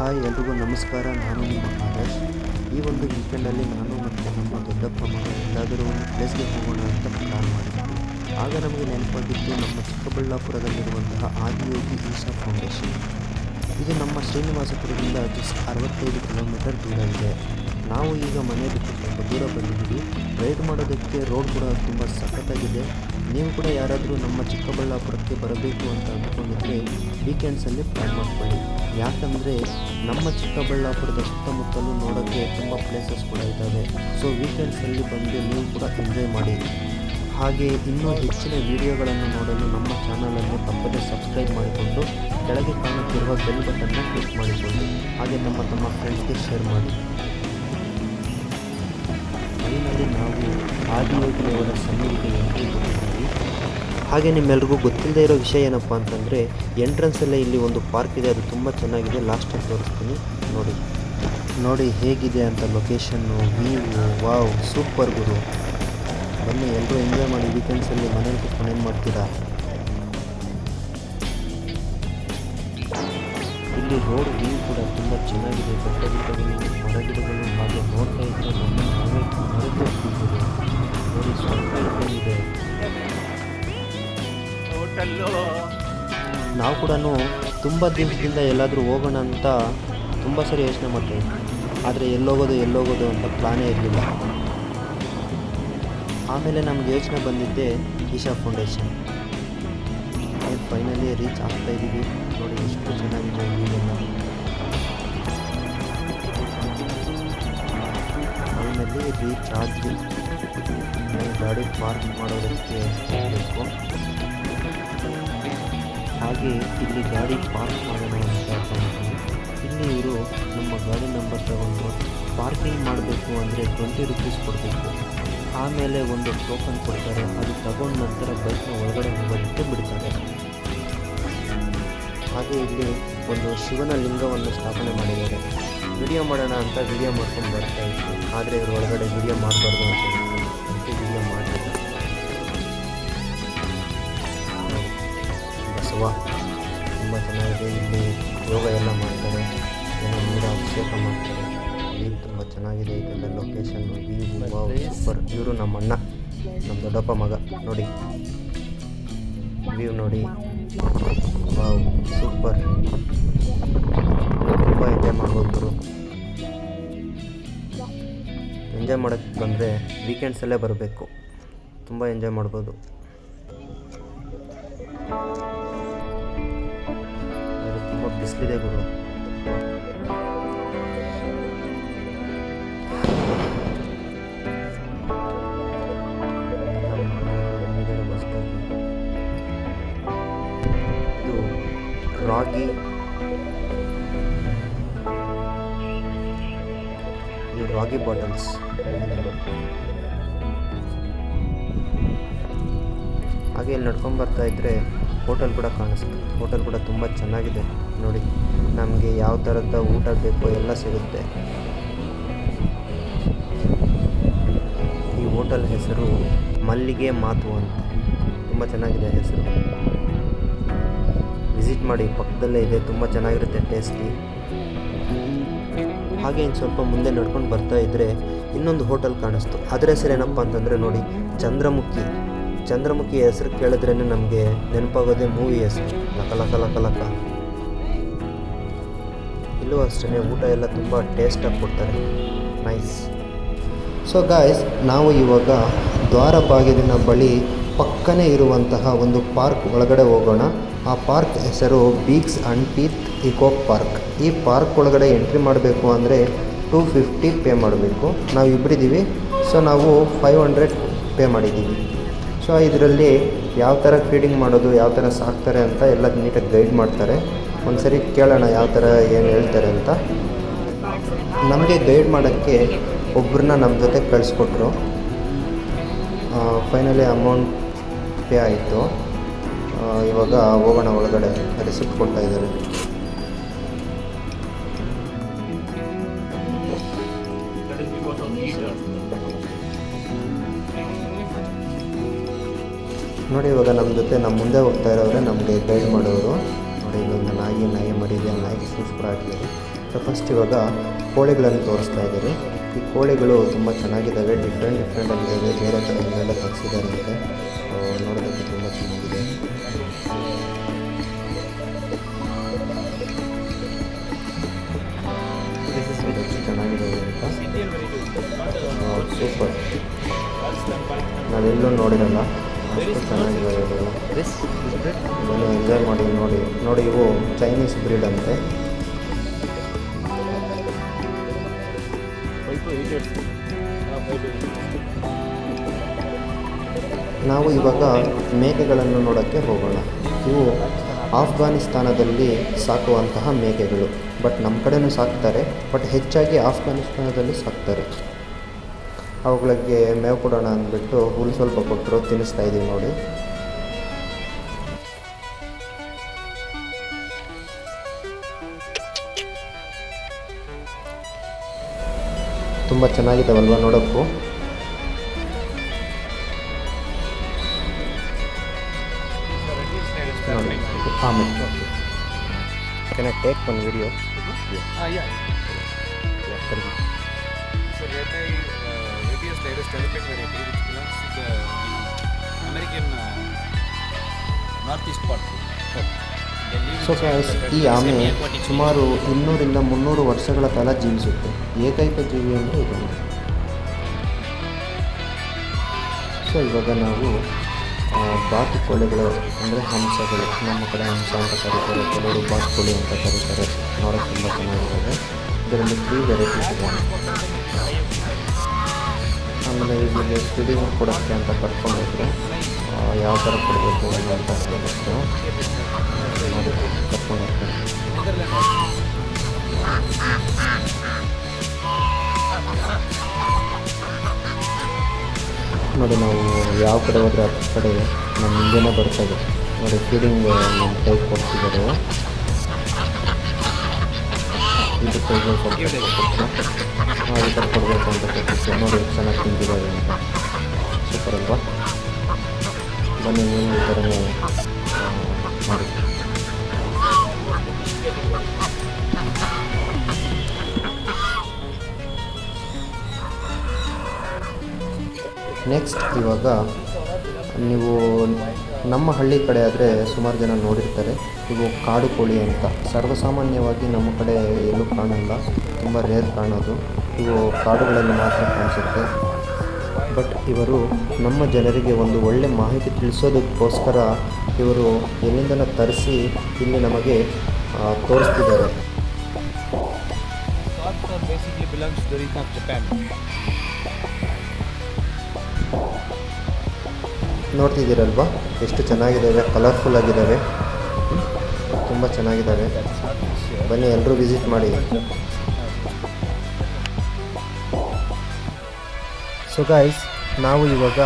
Hi, ಎಲ್ರಿಗೂ ನಮಸ್ಕಾರ. ನಾನು ನಿಮ್ಮ ಆದರ್ಶ್ ಈ ಒಂದು ವೀಕೆಂಡಲ್ಲಿ ನಾನು ಮತ್ತು ನಮ್ಮ ದೊಡ್ಡಪ್ಪ ಮಗ ಎಲ್ಲಾದರೂ ಒಂದು ಪ್ಲೇಸ್ಗೆ ಹೋಗೋಣ ಅಂತ ಪ್ಲ್ಯಾನ್ ಮಾಡಿದ್ವಿ. ಆಗ ನಮಗೆ ನೆನಪಾಗಿದ್ದು ನಮ್ಮ ಚಿಕ್ಕಬಳ್ಳಾಪುರದಲ್ಲಿರುವಂತಹ ಆದಿಯೋಗಿ ಈಶಾ ಫೌಂಡೇಶನ್ ಇದು ನಮ್ಮ ಶ್ರೀನಿವಾಸಪುರದಿಂದ ಜಸ್ಟ್ ಅರವತ್ತೈದು ಕಿಲೋಮೀಟರ್ ದೂರ ಇದೆ. ನಾವು ಈಗ ಮನೆ ಬಿಟ್ಟು ಸ್ವಲ್ಪ ದೂರ ಬಂದಿದ್ದೀವಿ. ರೈಡ್ ಮಾಡೋದಕ್ಕೆ ರೋಡ್ ಕೂಡ ತುಂಬ ಸಖತ್ತಾಗಿದೆ. ನೀವು ಕೂಡ ಯಾರಾದರೂ ನಮ್ಮ ಚಿಕ್ಕಬಳ್ಳಾಪುರಕ್ಕೆ ಬರಬೇಕು ಅಂತ ಅಂದ್ಕೊಂಡಿದ್ರೆ ವೀಕೆಂಡ್ಸಲ್ಲಿ ಪ್ಲ್ಯಾನ್ ಮಾಡ್ಕೊಳ್ಳಿ. ಯಾಕಂದರೆ ನಮ್ಮ ಚಿಕ್ಕಬಳ್ಳಾಪುರದ ಸುತ್ತಮುತ್ತಲೂ ನೋಡೋಕ್ಕೆ ತುಂಬ ಪ್ಲೇಸಸ್ ಕೂಡ ಇದ್ದಾವೆ. ಸೊ ವೀಕೆಂಡ್ಸಲ್ಲಿ ಬಂದು ನೀವು ಕೂಡ ಎಂಜಾಯ್ ಮಾಡಿ. ಹಾಗೆ ಇನ್ನೂ ಹೆಚ್ಚಿನ ವಿಡಿಯೋಗಳನ್ನು ನೋಡಲು ನಮ್ಮ ಚಾನಲನ್ನು ತಪ್ಪದೇ ಸಬ್ಸ್ಕ್ರೈಬ್ ಮಾಡಿಕೊಂಡು ಕೆಳಗೆ ಕಾಣುತ್ತಿರುವ ಬೆಲ್ ಬಟನ್ನ ಕ್ಲಿಕ್ ಮಾಡಿಕೊಳ್ಳಿ. ಹಾಗೆ ನಮ್ಮ ತಮ್ಮ ಫ್ರೆಂಡ್ಸ್ಗೆ ಶೇರ್ ಮಾಡಿ. ಫೈನಲಿ ನಾವು ಆದಿಯೋಗಿಯವರ ಸನ್ನಿಧಿಗೆ ಎಂಟ್ರಿ ಹಾಗೆ ನಿಮ್ಮೆಲ್ರಿಗೂ ಗೊತ್ತಿಲ್ಲದೆ ಇರೋ ವಿಷಯ ಏನಪ್ಪ ಅಂತಂದರೆ ಎಂಟ್ರೆನ್ಸಲ್ಲೇ ಇಲ್ಲಿ ಒಂದು ಪಾರ್ಕ್ ಇದೆ, ಅದು ತುಂಬ ಚೆನ್ನಾಗಿದೆ. ಲಾಸ್ಟಲ್ಲಿ ತೋರಿಸ್ತೀನಿ. ನೋಡಿ. ನೋಡಿ ಹೇಗಿದೆ ಅಂತ ಲೊಕೇಶನ್ನು ವ್ಯೂ ವಾವ್ ಸೂಪರ್ ಗುರು. ಬನ್ನಿ ಎಲ್ಲರೂ ಎಂಜಾಯ್ ಮಾಡಿ ವೀಕೆಂಡ್ಸಲ್ಲಿ ಮನೇಲಿ ಕುತ್ಕೊಂಡು ಏನು ಮಾಡ್ತೀರಾ? ಇಲ್ಲಿ ರೋಡ್ ವ್ಯೂ ಕೂಡ ತುಂಬ ಚೆನ್ನಾಗಿದೆ. ಬೆಟ್ಟ ಗುಡ್ಡಗಳು ಮರಗಿಡಗಳು ಹಾಗೆ ನೋಡ್ತಾ ಇದ್ದರೆ ನಮ್ಮ ನೋಡಿ, ಸ್ವಲ್ಪ ನಾವು ಕೂಡ ತುಂಬ ದಿವಸದಿಂದ ಎಲ್ಲಾದರೂ ಹೋಗೋಣ ಅಂತ ತುಂಬ ಸರಿ ಯೋಚನೆ ಮಾಡ್ತೀವಿ ಆದರೆ ಎಲ್ಲೋಗೋದು ಎಲ್ಲೋಗೋದು ಅಂತ ಪ್ಲಾನೇ ಇರಲಿಲ್ಲ. ಆಮೇಲೆ ನಮ್ಗೆ ಯೋಚನೆ ಬಂದಿದ್ದೆ ಈಶಾ ಫೌಂಡೇಶನ್ ಫೈನಲಿ ರೀಚ್ ಆಗ್ತಾ ಇದ್ದೀವಿ ನೋಡಿ ಎಷ್ಟು ಚೆನ್ನಾಗಿದೆ ಈಗೆಲ್ಲ ಫೈನಲಿ ರೀಚ್ ಆಗಿ ಗಾಡಿ ಪಾರ್ಕ್ ಮಾಡೋದಕ್ಕೆ ಹೋಗಬೇಕು. ಹಾಗೆ ಇಲ್ಲಿ ಗಾಡಿ ಪಾರ್ಕ್ ಮಾಡೋಣ ಅಂತ ಇಲ್ಲಿ ಇವರು ನಮ್ಮ ಗಾಡಿ ನಂಬರ್ ತಗೊಂಡು ಪಾರ್ಕಿಂಗ್ ಮಾಡಬೇಕು ಅಂದರೆ ಟ್ವೆಂಟಿ ರುಪೀಸ್ ಕೊಡಬೇಕು. ಆಮೇಲೆ ಒಂದು ಟೋಕನ್ ಕೊಡ್ತಾರೆ, ಅದು ತಗೊಂಡ ನಂತರ ಬೈಕ್ನ ಒಳಗಡೆ ಹೋಗೋದಕ್ಕೆ ಬಿಡ್ತಾರೆ. ಹಾಗೆ ಇಲ್ಲಿ ಒಂದು ಶಿವನ ಲಿಂಗವನ್ನು ಸ್ಥಾಪನೆ ಮಾಡಿದ್ದಾರೆ. ವಿಡಿಯೋ ಮಾಡೋಣ ಅಂತ ವಿಡಿಯೋ ಮಾಡ್ಕೊಂಡು ಬರ್ತಾ ಇತ್ತು ಆದರೆ ಇವರು ಒಳಗಡೆ ವಿಡಿಯೋ ಮಾಡಬಾರ್ದು ಅಂತ ಬಸವ ತುಂಬ ಚೆನ್ನಾಗಿದೆ. ಇಲ್ಲಿ ಯೋಗ ಎಲ್ಲ ಮಾಡ್ತಾರೆ. ಏನೋ ನೀರು ಅಭಿಷೇಕ ಮಾಡ್ತಾರೆ. ವ್ಯೂ ತುಂಬ ಚೆನ್ನಾಗಿದೆ. ಇದೆಲ್ಲ ಲೊಕೇಶನ್ ವ್ಯೂ ವಾವ್ ಸೂಪರ್ ಇವರು ನಮ್ಮ ಅಣ್ಣ ನಮ್ಮ ದೊಡ್ಡಪ್ಪ ಮಗ. ನೋಡಿ. ವ್ಯೂ ನೋಡಿ. ವಾವ್ ಸೂಪರ್ ತುಂಬ ಎಂಜಾಯ್ ಮಾಡ್ಬೋದು ಎಂಜಾಯ್ ಮಾಡೋಕ್ಕೆ ಬಂದರೆ ವೀಕೆಂಡ್ಸಲ್ಲೇ ಬರಬೇಕು. ತುಂಬ ಎಂಜಾಯ್ ಮಾಡ್ಬೋದು. ಬಿಸಿಲಿದೆ ಗುರು. ಇದು ರಾಗಿ. ಇದು ರಾಗಿ ಬಾಟಲ್ಸ್. ಹಾಗೆ ಇಲ್ಲಿ ನಡ್ಕೊಂಡು ಬರ್ತಾ ಇದ್ದರೆ ಹೋಟೆಲ್ ಕೂಡ ಕಾಣಿಸುತ್ತೆ ಹೋಟೆಲ್ ಕೂಡ ತುಂಬ ಚೆನ್ನಾಗಿದೆ. ನೋಡಿ, ನಮಗೆ ಯಾವ ಥರದ ಊಟ ಬೇಕೋ ಎಲ್ಲ ಸಿಗುತ್ತೆ. ಈ ಹೋಟೆಲ್ ಹೆಸರು ಮಲ್ಲಿಗೆ ಮಾತು ಅಂತ. ತುಂಬ ಚೆನ್ನಾಗಿದೆ ಹೆಸರು. ವಿಸಿಟ್ ಮಾಡಿ, ಪಕ್ಕದಲ್ಲೇ ಇದೆ. ತುಂಬ ಚೆನ್ನಾಗಿರುತ್ತೆ ಟೇಸ್ಟಿ. ಹಾಗೆ ಇನ್ನು ಸ್ವಲ್ಪ ಮುಂದೆ ನಡ್ಕೊಂಡು ಬರ್ತಾ ಇದ್ದರೆ ಇನ್ನೊಂದು ಹೋಟೆಲ್ ಕಾಣಿಸ್ತು. ಅದರ ಹೆಸರು ಏನಪ್ಪ ಅಂತಂದರೆ ನೋಡಿ, ಚಂದ್ರಮುಖಿ. ಚಂದ್ರಮುಖಿ ಹೆಸರು ಕೇಳಿದ್ರೇ ನಮಗೆ ನೆನಪಾಗೋದೇ ಮೂವಿ ಹೆಸರು. ಲಕ ಲಕ ಲಕ ಲಕ ಇಲ್ಲೂ ಅಷ್ಟೇ ಊಟ ಎಲ್ಲ ತುಂಬ ಟೇಸ್ಟಾಗಿ ಕೊಡ್ತಾರೆ. ನೈಸ್ ಸೊ ಗಾಯ್ಸ್ ನಾವು ಇವಾಗ ದ್ವಾರ ಬಾಗಿಲಿನ ಬಳಿ ಪಕ್ಕನೇ ಇರುವಂತಹ ಒಂದು ಪಾರ್ಕ್ ಒಳಗಡೆ ಹೋಗೋಣ. ಆ ಪಾರ್ಕ್ ಹೆಸರು beaks and feet eco park. ಈ ಪಾರ್ಕ್ ಒಳಗಡೆ ಎಂಟ್ರಿ ಮಾಡಬೇಕು ಅಂದರೆ ಟೂ ಫಿಫ್ಟಿ ಪೇ ಮಾಡಬೇಕು. ನಾವು ಇಬ್ಬರಿದ್ದೀವಿ ಸೊ ನಾವು ಫೈವ್ ಹಂಡ್ರೆಡ್ ಪೇ ಮಾಡಿದ್ದೀವಿ ಸೊ, ಇದರಲ್ಲಿ ಯಾವ ಥರ ಫೀಡಿಂಗ್ ಮಾಡೋದು, ಯಾವ ಥರ ಸಾಕ್ತಾರೆ ಅಂತ ಎಲ್ಲ ನೀಟಾಗಿ ಗೈಡ್ ಮಾಡ್ತಾರೆ. ಒಂದು ಸರಿ ಕೇಳೋಣ ಯಾವ ಥರ ಏನು ಹೇಳ್ತಾರೆ ಅಂತ. ನಮಗೆ ಗೈಡ್ ಮಾಡೋಕ್ಕೆ ಒಬ್ಬರನ್ನ ನಮ್ಮ ಜೊತೆ ಕಳಿಸ್ಕೊಟ್ರು. ಫೈನಲಿ ಅಮೌಂಟ್ ಪೇ ಆಯಿತು. ಇವಾಗ ಹೋಗೋಣ ಒಳಗಡೆ ರಿಸಿಪ್ಟ್ ಕೊಡ್ತಾ ಇದ್ದಾರೆ. ನೋಡಿ, ಇವಾಗ ನಮ್ಮ ಜೊತೆ ನಮ್ಮ ಮುಂದೆ ಹೋಗ್ತಾ ಇರೋರೆ ನಮಗೆ ಗೈಡ್ ಮಾಡೋರು. ನೋಡಿ, ಇವಾಗ ನಾಯಿ ನಾಯಿ ಮರಿದೆ ನಾಯಿ ಸೂಸ್ ಕೂಡ ಸೊ ಫಸ್ಟ್ ಇವಾಗ ಕೋಳಿಗಳನ್ನು ತೋರಿಸ್ತಾ ಇದ್ದೀರಿ ಈ ಕೋಳಿಗಳು ತುಂಬ ಚೆನ್ನಾಗಿದ್ದಾವೆ ಡಿಫ್ರೆಂಟ್ ಡಿಫ್ರೆಂಟ್ ಆಗಿದ್ದಾವೆ ಬೇರೆ ಕಡೆಯಿಂದೆಲ್ಲ ತರಿಸಿದ್ದಾರೆ ಅಂತೆ. ನೋಡೋದಕ್ಕೆ ತುಂಬ ಚೆನ್ನಾಗಿದೆ. ಚೆನ್ನಾಗಿದೆ ಸೂಪರ್ ನಾವೆಲ್ಲೂ ನೋಡಿರಲ್ಲ. ಚೆನ್ನಾಗಿದ್ದಾವೆ ಎಂಜಾಯ್ ಮಾಡಿ, ನೋಡಿ ನೋಡಿ ಇವು ಚೈನೀಸ್ ಬ್ರೀಡ್ ಅಂತೆ. ನಾವು ಇವಾಗ ಮೇಕೆಗಳನ್ನು ನೋಡೋಕ್ಕೆ ಹೋಗೋಣ. ಇವು ಆಫ್ಘಾನಿಸ್ತಾನದಲ್ಲಿ ಸಾಕುವಂತಹ ಮೇಕೆಗಳು. ಬಟ್ ನಮ್ಮ ಕಡೆನೂ ಸಾಕ್ತಾರೆ, ಬಟ್ ಹೆಚ್ಚಾಗಿ ಆಫ್ಘಾನಿಸ್ತಾನದಲ್ಲಿ ಸಾಕ್ತಾರೆ. ಅವುಗಳಿಗೆ ಮೇವು ಕೊಡೋಣ ಅಂದ್ಬಿಟ್ಟು ಹುಲ್ಲು ಸ್ವಲ್ಪ ಕೊಟ್ಟರು ತಿನ್ನಿಸ್ತಾ ಇದ್ದೀವಿ ನೋಡಿ. ತುಂಬ ಚೆನ್ನಾಗಿದ್ದಾವಲ್ವ ನೋಡೋಕ್ಕೂ. ನೋಡಿ ಆಮೇಲೆ can I take one video Ah, yeah. Variety which belongs the stylus north variety, which belongs to the American uh, northeast part. They live in so friends ಈ ಆಮೆ ಸುಮಾರು ಇನ್ನೂರಿಂದ ಮುನ್ನೂರು ವರ್ಷಗಳ ಕಾಲ ಜೀವಿಸುತ್ತೆ. ಏಕೈಕ ಜೀವಿ ಅಂದರೆ ಇದು. ಸೊ ಇವಾಗ ನಾವು ಬಾತುಕೋಳಿಗಳು ಅಂದರೆ ಹಂಸಗಳು. ನಮ್ಮ ಕಡೆ ಹಂಸ ಅಂತ ಕರೀತಾರೆ. ಕೆಲವರು ಬಾತುಕೋಳಿ ಅಂತ ಕರೀತಾರೆ. ನೋಡೋಕ್ಕೆ ತುಂಬ ಚೆನ್ನಾಗಿರುತ್ತೆ. ಇದರಲ್ಲಿ ತ್ರೀ ವೆರೈಟೀಸ್ ಇದೆ. ಆಮೇಲೆ ಇಲ್ಲಿ ಸ್ಟಡೀಸ್ ಕೊಡೋಕ್ಕೆ ಅಂತ ಕರ್ಕೊಂಡಿದ್ರು. ಯಾವ ಥರ ಕೊಡಬೇಕು ಅಂತ ಹೇಳಿದ್ರು ನೋಡಿ ಕರ್ಕೊಂಡು ನೋಡಿ, ನಾವು ಯಾವ ಕಡೆ ಹೋದರೆ ಆ ಕಡೆ ನಮ್ಮ ಹಿಂದೆನೇ ಬರ್ತದೆ ನೋಡಿ ಫೀಡಿಂಗ್ ನಮ್ಮ ಟೈಪ್ ಕೊಡ್ತಿದ್ದಾರೆ. ಕೈಗೆ ಸ್ವಲ್ಪ ಹಾಂ ಈ ಥರ ಕೊಡಬೇಕು ಅಂತ ಕೊಟ್ಟಿದ್ದೆ ನೋಡಿ ಎಷ್ಟು ಚೆನ್ನಾಗಿ ತಿಂದಿದ್ದಾರೆ ಅಂತ ಸೂಪರ್ ಅಲ್ವಾ ಬನ್ನಿ ನೀವು ಈ ಥರನೇ ಮಾಡಿ ನೆಕ್ಸ್ಟ್ ಇವಾಗ ನೀವು ನಮ್ಮ ಹಳ್ಳಿ ಕಡೆ ಆದರೆ ಸುಮಾರು ಜನ ನೋಡಿರ್ತಾರೆ. ಇವು ಕಾಡು ಕೋಳಿ ಅಂತ. ಸರ್ವಸಾಮಾನ್ಯವಾಗಿ ನಮ್ಮ ಕಡೆ ಎಲ್ಲೂ ಕಾಣಲ್ಲ. ತುಂಬ ರೇರ್ ಕಾಣೋದು ಇವು ಕಾಡುಗಳಲ್ಲಿ ಮಾತ್ರ ಕಾಣಿಸುತ್ತೆ. ಬಟ್ ಇವರು ನಮ್ಮ ಜನರಿಗೆ ಒಂದು ಒಳ್ಳೆ ಮಾಹಿತಿ ತಿಳಿಸೋದಕ್ಕೋಸ್ಕರ ಇವರು ಎಲ್ಲಿಂದನ ತರಿಸಿ ಇಲ್ಲಿ ನಮಗೆ ತೋರಿಸ್ತಿದ್ದಾರೆ. ನೋಡ್ತಿದ್ದೀರಲ್ವಾ? ಎಷ್ಟು ಚೆನ್ನಾಗಿದ್ದಾವೆ ಕಲರ್ಫುಲ್ ಆಗಿದ್ದಾವೆ. ತುಂಬ ಚೆನ್ನಾಗಿದ್ದಾವೆ. ಬನ್ನಿ ಎಲ್ಲರೂ ವಿಸಿಟ್ ಮಾಡಿ. ಸೊ ಗಾಯ್ಸ್ ನಾವು ಇವಾಗ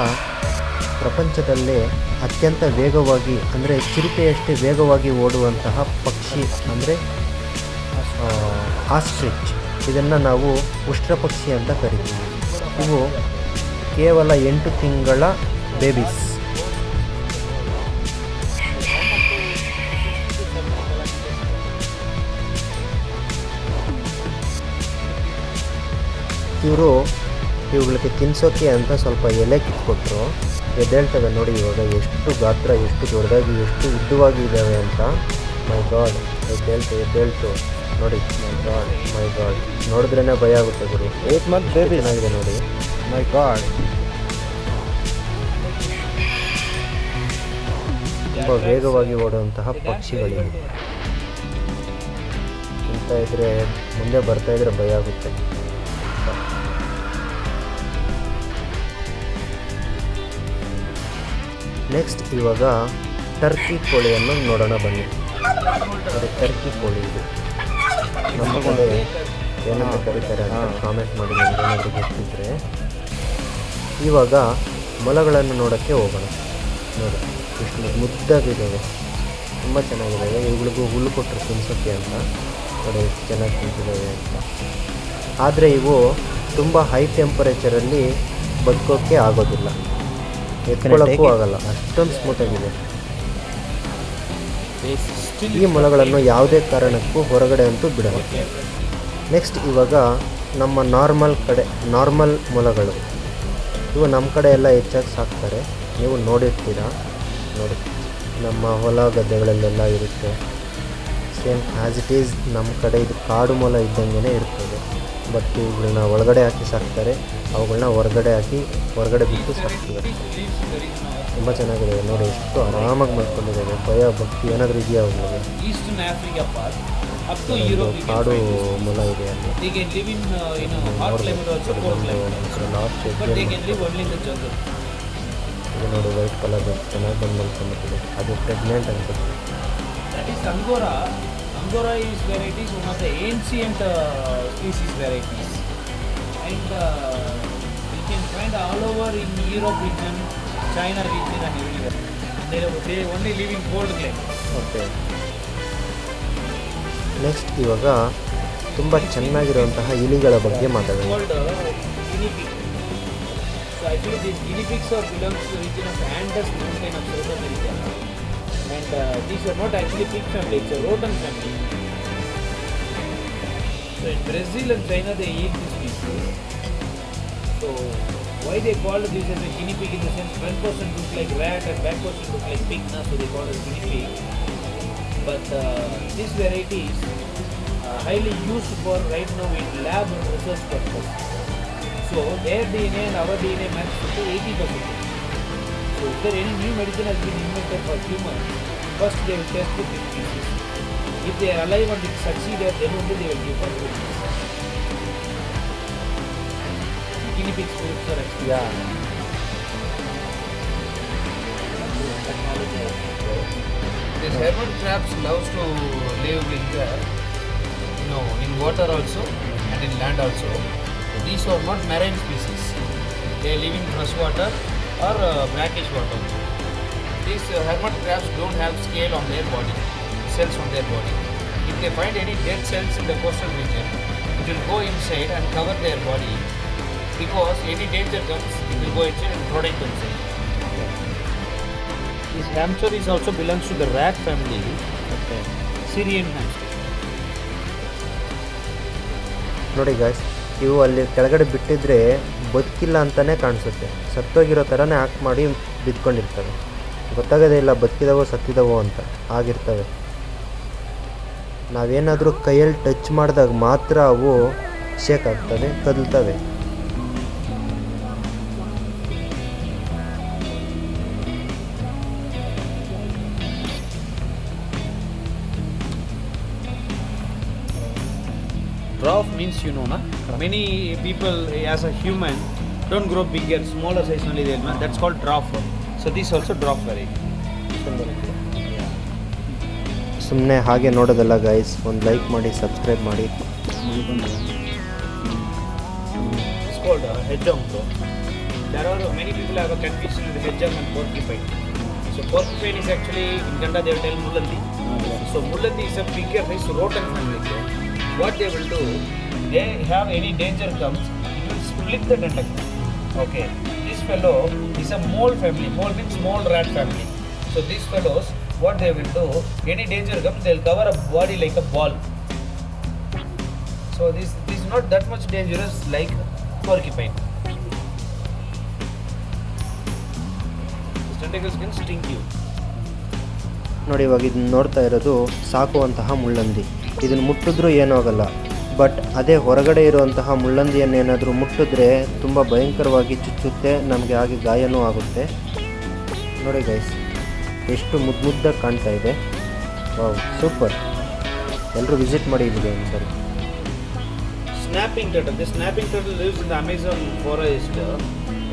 ಪ್ರಪಂಚದಲ್ಲೇ ಅತ್ಯಂತ ವೇಗವಾಗಿ, ಅಂದರೆ ಚಿರತೆಯಷ್ಟೇ ವೇಗವಾಗಿ ಓಡುವಂತಹ ಪಕ್ಷಿ, ಅಂದರೆ ಆಸ್ಟ್ರಿಚ್. ಇದನ್ನು ನಾವು ಉಷ್ಟ್ರ ಪಕ್ಷಿ ಅಂತ ಕರಿತೀವಿ. ಇವು ಕೇವಲ ಎಂಟು ತಿಂಗಳ ಬೇಬೀಸ್. ಇವರು ಇವುಗಳಿಗೆ ತಿನ್ಸೋಕೆ ಅಂತ ಸ್ವಲ್ಪ ಎಲೆ ಕಿತ್ಕೊಟ್ರು. ಎದ್ದೇಳ್ತವೆ ನೋಡಿ ಇವಾಗ ಎಷ್ಟು ಗಾತ್ರ ಎಷ್ಟು ದೊಡ್ಡದಾಗಿ ಎಷ್ಟು ಉದ್ದವಾಗಿ ಇದ್ದಾವೆ ಅಂತ. ಮೈ ಗಾಡ್ ಎದ್ದೇಳ್ತು ಎದ್ದೇಳ್ತು. ನೋಡಿ ಮೈ ಗಾಡ್ ಮೈ ಗಾಡ್ ನೋಡಿದ್ರೇ ಭಯ ಆಗುತ್ತೆ ಗುರು. ಏಟ್ ಮಂತ್ ಬೇಬಿ ಚೆನ್ನಾಗಿದೆ ನೋಡಿ. ಮೈ ಗಾಡ್ ತುಂಬ ವೇಗವಾಗಿ ಓಡುವಂತಹ ಪಕ್ಷಿಗಳಿವೆ. ಅಂತ ಇದ್ರೆ ಮುಂದೆ ಬರ್ತಾ ಇದ್ರೆ ಭಯ ಆಗುತ್ತೆ. ನೆಕ್ಸ್ಟ್ ಇವಾಗ ಟರ್ಕಿ ಕೋಳಿಯನ್ನು ನೋಡೋಣ ಬನ್ನಿ. ಅದು ಟರ್ಕಿ ಕೋಳಿ ಇದು. ನಮ್ಮ ಕಡೆ ಏನಂತ ಕರೀತಾರೆ ಅಂತ ಕಾಮೆಂಟ್ ಮಾಡಿ ಏನಾದರೂ ಗೊತ್ತಿದ್ರೆ, ಇವಾಗ ಮೊಲಗಳನ್ನು ನೋಡೋಕ್ಕೆ ಹೋಗೋಣ. ನೋಡಿ ಇಷ್ಟು ಮುದ್ದಾಗಿದ್ದಾವೆ. ತುಂಬ ಚೆನ್ನಾಗಿದ್ದಾವೆ. ಇವುಗಳಿಗೂ ಹುಲ್ಲು ಕೊಟ್ಟರು ತಿನ್ಸೋಕ್ಕೆ ಅಂತ. ನೋಡಿ, ಎಷ್ಟು ಚೆನ್ನಾಗಿ ತಿಂತಿದ್ದಾವೆ ಅಂತ. ಆದರೆ ಇವು ತುಂಬ ಹೈ ಟೆಂಪರೇಚರಲ್ಲಿ ಬದುಕೋಕ್ಕೆ ಆಗೋದಿಲ್ಲ. ಎತ್ಕೊಳ್ಳೋಕ್ಕೂ ಆಗಲ್ಲ. ಅಷ್ಟೊಂದು ಸ್ಮೂತಾಗಿದೆ ಆಗಿದೆ. ಈ ಮೊಲಗಳನ್ನು ಯಾವುದೇ ಕಾರಣಕ್ಕೂ ಹೊರಗಡೆ ಅಂತೂ ಬಿಡಲ್ಲ. ನೆಕ್ಸ್ಟ್ ಇವಾಗ ನಮ್ಮ ನಾರ್ಮಲ್ ಕಡೆ ನಾರ್ಮಲ್ ಮೊಲಗಳು ಇವು ನಮ್ಮ ಕಡೆ ಎಲ್ಲ ಹೆಚ್ಚಾಗಿ ಸಾಕ್ತಾರೆ. ನೀವು ನೋಡಿರ್ತೀರ? ನೋಡಿ. ನಮ್ಮ ಹೊಲ ಗದ್ದೆಗಳಲ್ಲೆಲ್ಲ ಇರುತ್ತೆ. ಸೇಮ್ ಆ್ಯಸ್ ಇಟ್ ಈಸ್ ನಮ್ಮ ಕಡೆ ಇದು ಕಾಡು ಮೊಲ ಇದ್ದಂಗೆ ಇರ್ತದೆ. ಬಟ್ ಇವುಗಳನ್ನ ಒಳಗಡೆ ಹಾಕಿ ಸಾಕ್ತಾರೆ. ಅವುಗಳನ್ನ ಹೊರಗಡೆ ಹಾಕಿ ಹೊರಗಡೆ ಬಿಟ್ಟು ಸಾಕ್ತಿದ್ದಾರೆ ತುಂಬ ಚೆನ್ನಾಗಿದೆ. ನೋಡಿ ಎಷ್ಟು ಆರಾಮಾಗಿ ಮಾಡ್ಕೊಂಡಿದ್ದಾರೆ. ಭಯ ಭಕ್ತಿ ಏನಾದರೂ ಇದೆಯಾ can ಕಾಡು ಮೊಲ ಇದೆ ಅಲ್ಲಿ. ಇದು ನೋಡಿ ವೈಟ್ ಕಲರ್ ಚೆನ್ನಾಗಿ ಬಂದು ಮಾಡ್ಕೊಂಡಿದ್ದೀವಿ ಅದು ಪ್ರೆಗ್ನೆಂಟ್ ಅನ್ಸುತ್ತೆ. Angora. Is varieties one of the ancient uh, species varieties, and uh, you can find all over in Europe region, China region, and everywhere. They, they only live in cold climate. Okay next ಇವಾಗ ತುಂಬ ಚೆನ್ನಾಗಿರುವಂತಹ ಇಲಿಗಳ ಬಗ್ಗೆ ಮಾತಾಡೋಣ called uh, guinea pig. So actually these guinea pigs are belongs to region of Andes mountain of South America. And uh, these are not actually pig family, it's a rodent family. So in Brazil and China they eat this species. So why they call this as a guinea pig in the sense front portion looks like rat and back portion looks like pig, na? so they call it guinea pig. But uh, these varieties highly used for right now in lab and research purpose. So their DNA and our DNA match to 80%. So if there any new medicine has been invented for humans, first they will test with this species. If they are alive and it succeeded, then only they will give for humans. Guinea pigs fruits are actually ಯಾ technology. This hermit crabs loves to live in the, you know, in water also and in land also. These are not marine species. They live in freshwater or uh, brackish water. These uh, hermit crabs don't have scale on their body, cells on their body. If they find any dead cells in the coastal region, it will go inside and cover their body because any danger comes, it will go inside and protect themselves. This hamster is also belongs to the rat family, okay. Syrian hamster. ನೋಡಿ guys ಇವು ಅಲ್ಲಿ ಕೆಳಗಡೆ ಬಿಟ್ಟಿದ್ರೆ ಬದುಕಿಲ್ಲ ಅಂತಲೇ ಕಾಣಿಸುತ್ತೆ ಸತ್ತೋಗಿರೋ ಥರನೇ act ಮಾಡಿ ಬಿದ್ಕೊಂಡಿರ್ತವೆ ಗೊತ್ತಾಗೋದೇ ಇಲ್ಲ ಬದುಕಿದವೋ ಸತ್ತಿದವೋ ಅಂತ ಆಗಿರ್ತವೆ ನಾವೇನಾದರೂ ಕೈಯಲ್ಲಿ ಟಚ್ ಮಾಡಿದಾಗ ಮಾತ್ರ ಅವು ಶೇಕ್ ಆಗ್ತವೆ ಕದಲ್ತವೆ Dwarf means you know, na? Many people as a human don't grow bigger, smaller size only they will. That's called dwarf. So this also dwarf variety. ಸುಮ್ಮನೆ ಹಾಗೆ ನೋಡೋದಲ್ಲ ಗೈಸ್ ಒಂದು ಲೈಕ್ ಮಾಡಿ ಸಬ್ಸ್ಕ್ರೈಬ್ ಮಾಡಿ It's called uh, hedgehog. Bro. There are many people have a confusion with hedgehog and porcupine. So porcupine is actually in Kannada they will tell mullandi. So mullandi is a bigger size rodent family. bro. What they will do, they have any danger comes, it will split the tentacle. Okay. This fellow is a mole family. Mole means small rat family. So these fellows, what they will do, any danger comes, they will cover a body like a ball. So this, this is not that much dangerous like porcupine. These tentacles can sting you. ನೋಡಿ ಇವಾಗ ಇದನ್ನ ನೋಡ್ತಾ ಇರೋದು ಸಾಕುವಂತಹ ಮುಳ್ಳಂದಿ ಇದನ್ನು ಮುಟ್ಟಿದ್ರೂ ಏನೂ ಆಗಲ್ಲ but ಅದೇ ಹೊರಗಡೆ ಇರುವಂತಹ ಮುಳ್ಳಂದಿಯನ್ನು ಏನಾದರೂ ಮುಟ್ಟಿದ್ರೆ ತುಂಬ ಭಯಂಕರವಾಗಿ ಚುಚ್ಚುತ್ತೆ, ನಮಗೆ ಆಗಿ ಗಾಯನೂ ಆಗುತ್ತೆ. ನೋಡಿ ಗೈಸ್ ಎಷ್ಟು ಮುದ್ದಾಗಿ ಕಾಣ್ತಾ ಇದೆ. ಓ ಸೂಪರ್ ಎಲ್ಲರೂ ವಿಸಿಟ್ ಮಾಡಿ ಇದೆ ಅಂತಾರೆ snapping turtle the snapping turtle lives in Amazon Amazon forest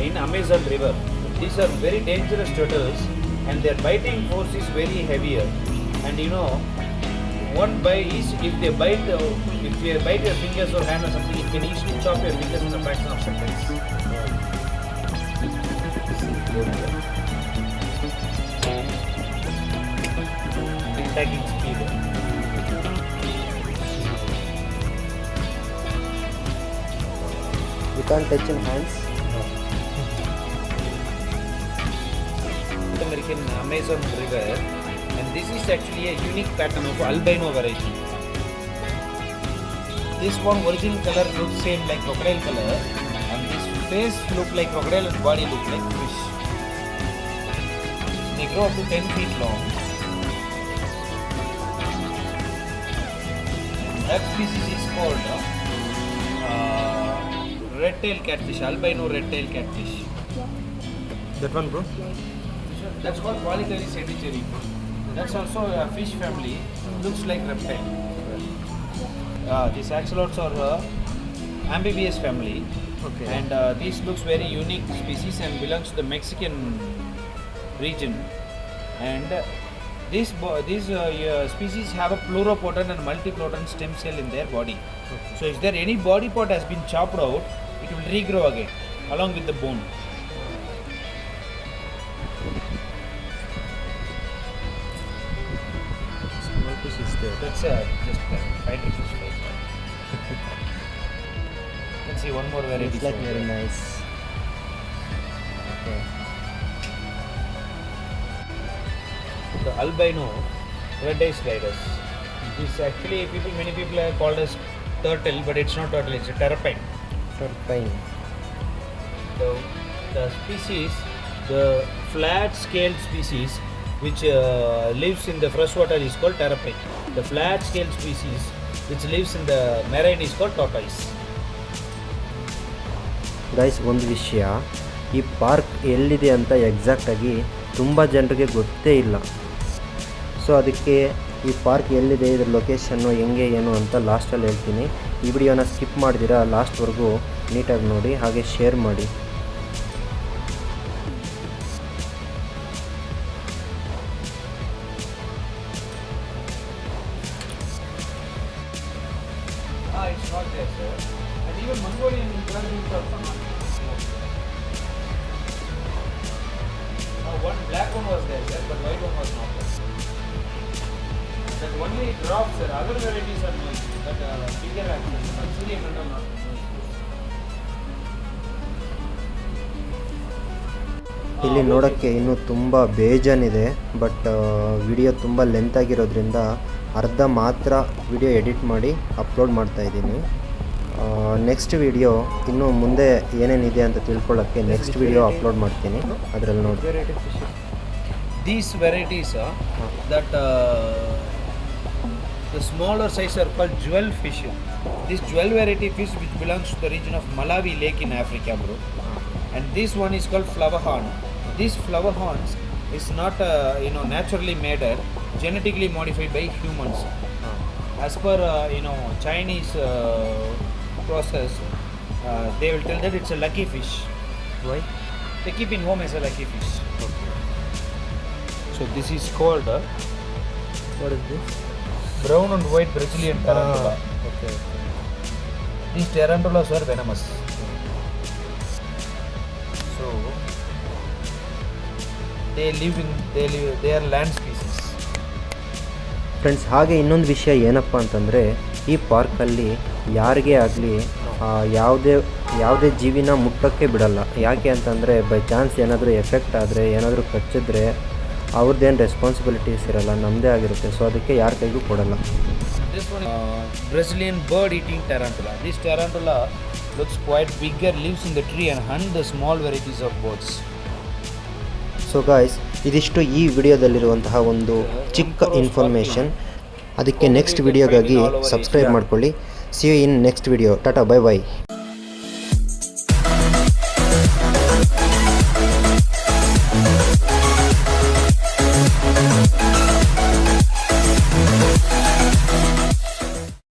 in Amazon river these are very dangerous turtles and their biting force is very heavier and you know one bite is if they bite, uh, if they bite your fingers or hand or something, it can easily chop your fingers in a fraction of seconds. Attacking speed. You can't touch in hands. American Amazon trigger. This is actually a unique pattern of albino variety. This one original color looks same like crocodile color and this face look like crocodile and body look like fish. They grow up to 10 feet long. That species is called uh, red tail catfish, albino red tail catfish. That one bro? That's called Polycaris sediceri. That's also a fish family. Looks like reptile. Uh, these axolots are uh, amphibious family. Okay. And uh, this looks very unique species and belongs to the Mexican region. And uh, these bo- these uh, uh, species have a pluripotent and multipotent stem cell in their body. So if there any body part has been chopped out, it will regrow again along with the bone. it's uh, just see one more variety. It's like very nice. Okay. The albino red eye This mm-hmm. It's actually people many people have called us turtle, but it's not turtle. It's a terrapin. Terrapin. The the species, the flat-scaled species, which uh, lives in the freshwater, is called terrapin. The flat scale species, which lives in the marine is called tortoise. Guys ಒಂದು ವಿಷಯ ಈ park ಎಲ್ಲಿದೆ ಅಂತ ಎಕ್ಸಾಕ್ಟಾಗಿ ತುಂಬ ಜನರಿಗೆ ಗೊತ್ತೇ ಇಲ್ಲ. So ಅದಕ್ಕೆ ಈ ಪಾರ್ಕ್ ಎಲ್ಲಿದೆ ಇದ್ರ ಲೊಕೇಶನ್ನು ಹೆಂಗೆ ಏನು ಅಂತ ಲಾಸ್ಟಲ್ಲಿ ಹೇಳ್ತೀನಿ. ಈ ವಿಡಿಯೋನ ಸ್ಕಿಪ್ ಮಾಡಿದಿರ ಲಾಸ್ಟ್ವರೆಗೂ ನೀಟಾಗಿ ನೋಡಿ ಹಾಗೆ ಶೇರ್ ಮಾಡಿ. One black one was there, sir, but white one was not there. That only drops, sir. Other varieties are but uh, bigger actually. ಇಲ್ಲಿ ನೋಡೋಕ್ಕೆ ಇನ್ನೂ ತುಂಬ ಬೇಜಾನಿದೆ ಬಟ್ ವಿಡಿಯೋ ತುಂಬ ಲೆಂತ್ ಆಗಿರೋದ್ರಿಂದ ಅರ್ಧ ಮಾತ್ರ ವಿಡಿಯೋ ಎಡಿಟ್ ಮಾಡಿ ಅಪ್ಲೋಡ್ ಮಾಡ್ತಾ ಇದ್ದೀನಿ ನೆಕ್ಸ್ಟ್ ವಿಡಿಯೋ ಇನ್ನೂ ಮುಂದೆ ಏನೇನಿದೆ ಅಂತ ತಿಳ್ಕೊಳ್ಳೋಕ್ಕೆ ನೆಕ್ಸ್ಟ್ ವಿಡಿಯೋ ಅಪ್ಲೋಡ್ ಮಾಡ್ತೀನಿ. ಅದರಲ್ಲಿ ನೋಡಿ. These varieties that the smaller size are call jewel fish this jewel variety fish which belongs to the region of Malawi lake in Africa brew and this one is called flower horn this flower horns is not you know naturally made genetically modified by humans as per you know Chinese process, uh, they will tell that it's a lucky fish. Why? They keep in home as a lucky fish. So this is called uh, brown and white Brazilian tarantula. Okay. These tarantulas are venomous. So they live in they live they are land species. Friends ಹಾಗೆ ಇನ್ನೊಂದು ವಿಷಯ ಏನಪ್ಪ ಅಂತಂದರೆ ಈ ಪಾರ್ಕಲ್ಲಿ ಯಾರಿಗೇ ಆಗಲಿ ಯಾವುದೇ ಯಾವುದೇ ಜೀವಿನ ಮುಟ್ಟೋಕ್ಕೆ ಬಿಡಲ್ಲ. ಯಾಕೆ ಅಂತಂದರೆ ಬೈ ಚಾನ್ಸ್ ಏನಾದರೂ ಎಫೆಕ್ಟ್ ಆದರೆ ಏನಾದರೂ ಕಚ್ಚಿದ್ರೆ ಅವ್ರದ್ದೇನು ರೆಸ್ಪಾನ್ಸಿಬಿಲಿಟೀಸ್ ಇರಲ್ಲ ನಮ್ಮದೇ ಆಗಿರುತ್ತೆ. ಸೊ ಅದಕ್ಕೆ ಯಾರ ಕೈಗೂ ಕೊಡಲ್ಲ. Brazilian bird eating uh, this tarantula looks quite bigger tarantula in the tree and hunt the small varieties of birds. So guys ಇದಿಷ್ಟು ಈ ವಿಡಿಯೋದಲ್ಲಿರುವಂತಹ ಒಂದು ಚಿಕ್ಕ ಇನ್ಫಾರ್ಮೇಷನ್ ಅದಕ್ಕೆ ನೆಕ್ಸ್ಟ್ ವಿಡಿಯೋಗಾಗಿ ಸಬ್ಸ್ಕ್ರೈಬ್ ಮಾಡ್ಕೊಳ್ಳಿ. See you in next video Tata bye by